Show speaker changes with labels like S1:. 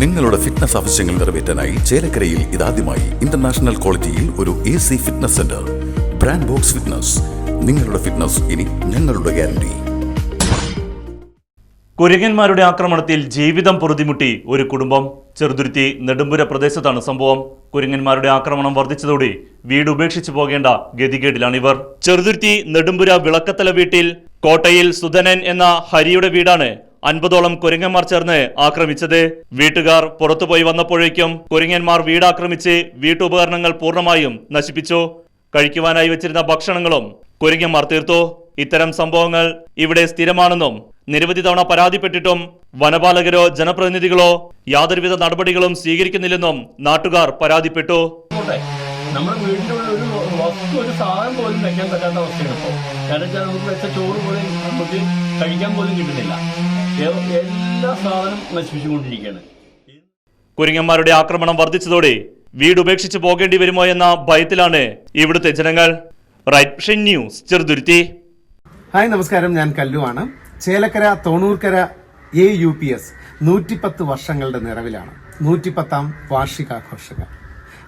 S1: നിങ്ങളുടെ ഫിറ്റ്നസ് ആവശ്യങ്ങൾ നിറവേറ്റാനായി ചേലക്കരയിൽ ഇതാദ്യമായി ഇന്റർനാഷണൽ ക്വാളിറ്റിയിൽ ഒരു A C fitness centre brand box fitness നിങ്ങളുടെ ഫിറ്റ്നസ് ഇനി ഞങ്ങളുടെ ഗ്യാരണ്ടി
S2: കുരങ്ങന്മാരുടെ ആക്രമണത്തിൽ ജീവിതം പൊറുതിമുട്ടി ഒരു കുടുംബം. ചെറുതുരുത്തി നെടുമ്പുര പ്രദേശത്താണ് സംഭവം. കുരങ്ങന്മാരുടെ ആക്രമണം വർദ്ധിച്ചതോടെ വീട് ഉപേക്ഷിച്ചു പോകേണ്ട ഗതികേടിലാണിവർ ചെറുതുരുത്തി നെടുമ്പുര വിളക്കത്തല വീട്ടിൽ കോട്ടയിൽ സുധനൻ എന്ന ഹരിയുടെ വീടാണ് അൻപതോളം കുരങ്ങന്മാർ ചേർന്ന് ആക്രമിച്ചത്. വീട്ടുകാർ പുറത്തുപോയി വന്നപ്പോഴേക്കും കുരങ്ങന്മാർ വീടാക്രമിച്ച് വീട്ടുപകരണങ്ങൾ പൂർണമായും നശിപ്പിച്ചു. കഴിക്കുവാനായി വെച്ചിരുന്ന ഭക്ഷണങ്ങളും കുരങ്ങന്മാർ തീർത്തു. ഇത്തരം സംഭവങ്ങൾ ഇവിടെ സ്ഥിരമാണെന്നും നിരവധി തവണ പരാതിപ്പെട്ടിട്ടും വനപാലകരോ ജനപ്രതിനിധികളോ യാതൊരുവിധ നടപടികളും സ്വീകരിക്കുന്നില്ലെന്നും നാട്ടുകാർ പരാതിപ്പെട്ടു.
S3: നമ്മുടെ വീട്ടിലുള്ള ഒരു വസ്തു ഒരു സാധനം പോലും വെക്കാൻ പറ്റാത്ത അവസ്ഥയാണ് ഇപ്പോൾ. കാരണം വെച്ചാൽ നമുക്ക് വെച്ച ചോറ് പോലും നമുക്ക് കഴിക്കാൻ പോലും കിട്ടുന്നില്ല. എല്ലാ സാധനം നശിപ്പിച്ചുകൊണ്ടിരിക്കുകയാണ്.
S2: കുരങ്ങന്മാരുടെ ആക്രമണം വർദ്ധിച്ചതോടെ വീട് ഉപേക്ഷിച്ച് പോകേണ്ടി വരുമോ എന്ന ഭയത്തിലാണ് ഇവിടുത്തെ ജനങ്ങൾ. Right vision news Cheruthuruthy.
S4: Hi നമസ്കാരം. ഞാൻ കല്ലുവാണ്. Chelakkara Thonoorkara A U P S നൂറ്റിപ്പത്ത് വർഷങ്ങളുടെ നിറവിലാണ്. നൂറ്റിപ്പത്താം വാർഷികാഘോഷങ്ങൾ.